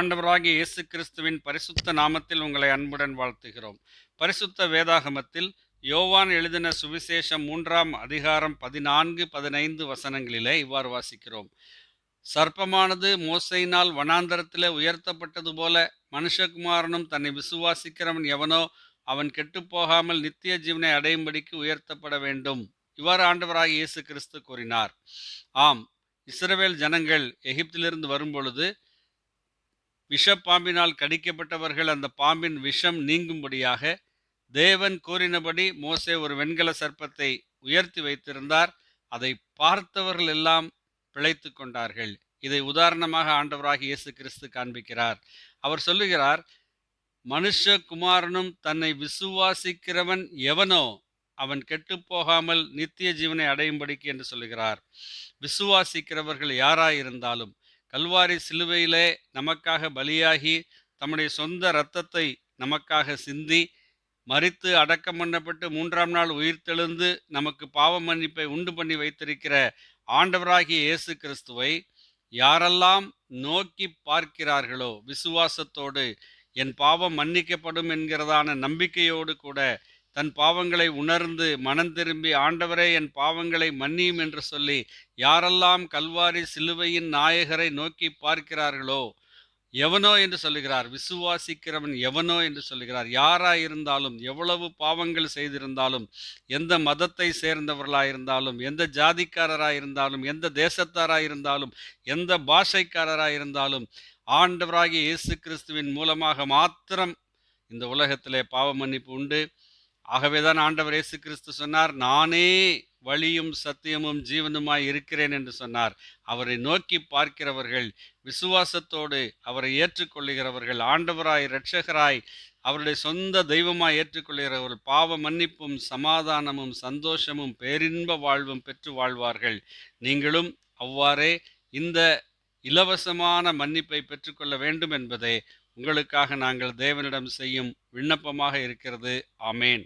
ஆண்டவராகிய இயேசு கிறிஸ்துவின் பரிசுத்த நாமத்தில் உங்களை அன்புடன் வாழ்த்துகிறோம். பரிசுத்த வேதாகமத்தில் யோவான் எழுதின சுவிசேஷம் மூன்றாம் அதிகாரம் பதினான்கு பதினைந்து வசனங்களிலே இவ்வாறு வாசிக்கிறோம். சர்ப்பமானது மோசையினால் வனாந்தரத்திலே உயர்த்தப்பட்டது போல மனுஷகுமாரனும் தன்னை விசுவாசிக்கிறவன் எவனோ அவன் கெட்டுப்போகாமல் நித்திய ஜீவனை அடையும்படிக்கு உயர்த்தப்பட வேண்டும். இவ்வாறு ஆண்டவராகிய இயேசு கிறிஸ்து கூறினார். ஆம் இஸ்ரவேல் ஜனங்கள் எகிப்திலிருந்து வரும்பொழுது விஷப்பாம்பினால் கடிக்கப்பட்டவர்கள் அந்த பாம்பின் விஷம் நீங்கும்படியாக தேவன் கூறினபடி மோசே ஒரு வெண்கல சர்ப்பத்தை உயர்த்தி வைத்திருந்தார். அதை பார்த்தவர்கள் எல்லாம் பிழைத்து கொண்டார்கள். இதை உதாரணமாக ஆண்டவராக இயேசு கிறிஸ்து காண்பிக்கிறார். அவர் சொல்லுகிறார் மனுஷகுமாரனும் தன்னை விசுவாசிக்கிறவன் எவனோ அவன் கெட்டுப்போகாமல் நித்திய ஜீவனை அடையும்படிக்கு என்று சொல்லுகிறார். விசுவாசிக்கிறவர்கள் யாராயிருந்தாலும் கல்வாரி சிலுவையிலே நமக்காக பலியாகி தம்முடைய சொந்த இரத்தத்தை நமக்காக சிந்தி மறித்து அடக்கம் பண்ணப்பட்டு மூன்றாம் நாள் உயிர்த்தெழுந்து நமக்கு பாவ மன்னிப்பை உண்டு பண்ணி வைத்திருக்கிற ஆண்டவராகிய இயேசு கிறிஸ்துவை யாரெல்லாம் நோக்கி பார்க்கிறார்களோ விசுவாசத்தோடு என் பாவம் மன்னிக்கப்படும் என்கிறதான நம்பிக்கையோடு கூட தன் பாவங்களை உணர்ந்து மனம் திரும்பி ஆண்டவரே என் பாவங்களை மன்னியும் என்று சொல்லி யாரெல்லாம் கல்வாரி சிலுவையின் நாயகரை நோக்கி பார்க்கிறார்களோ எவனோ என்று சொல்லுகிறார். விசுவாசிக்கிறவன் எவனோ என்று சொல்லுகிறார். யாராயிருந்தாலும் எவ்வளவு பாவங்கள் செய்திருந்தாலும் எந்த மதத்தை சேர்ந்தவர்களாயிருந்தாலும் எந்த ஜாதிக்காரராயிருந்தாலும் எந்த தேசத்தாராயிருந்தாலும் எந்த பாஷைக்காரராயிருந்தாலும் ஆண்டவராகிய இயேசு கிறிஸ்துவின் மூலமாக மாத்திரம் இந்த உலகத்திலே பாவ மன்னிப்பு உண்டு. ஆகவேதான் ஆண்டவர் இயேசு கிறிஸ்து சொன்னார் நானே வழியும் சத்தியமும் ஜீவனுமாய் இருக்கிறேன் என்று சொன்னார். அவரை நோக்கி பார்க்கிறவர்கள் விசுவாசத்தோடு அவரை ஏற்றுக்கொள்ளுகிறவர்கள் ஆண்டவராய் இரட்சகராய் அவருடைய சொந்த தெய்வமாய் ஏற்றுக்கொள்கிறவர்கள் பாவ மன்னிப்பும் சமாதானமும் சந்தோஷமும் பேரின்ப வாழ்வும் பெற்று வாழ்வார்கள். நீங்களும் அவ்வாறே இந்த இலவசமான மன்னிப்பை பெற்றுக்கொள்ள வேண்டும் என்பதே உங்களுக்காக நாங்கள் தேவனிடம் செய்யும் விண்ணப்பமாக இருக்கிறது. ஆமேன்.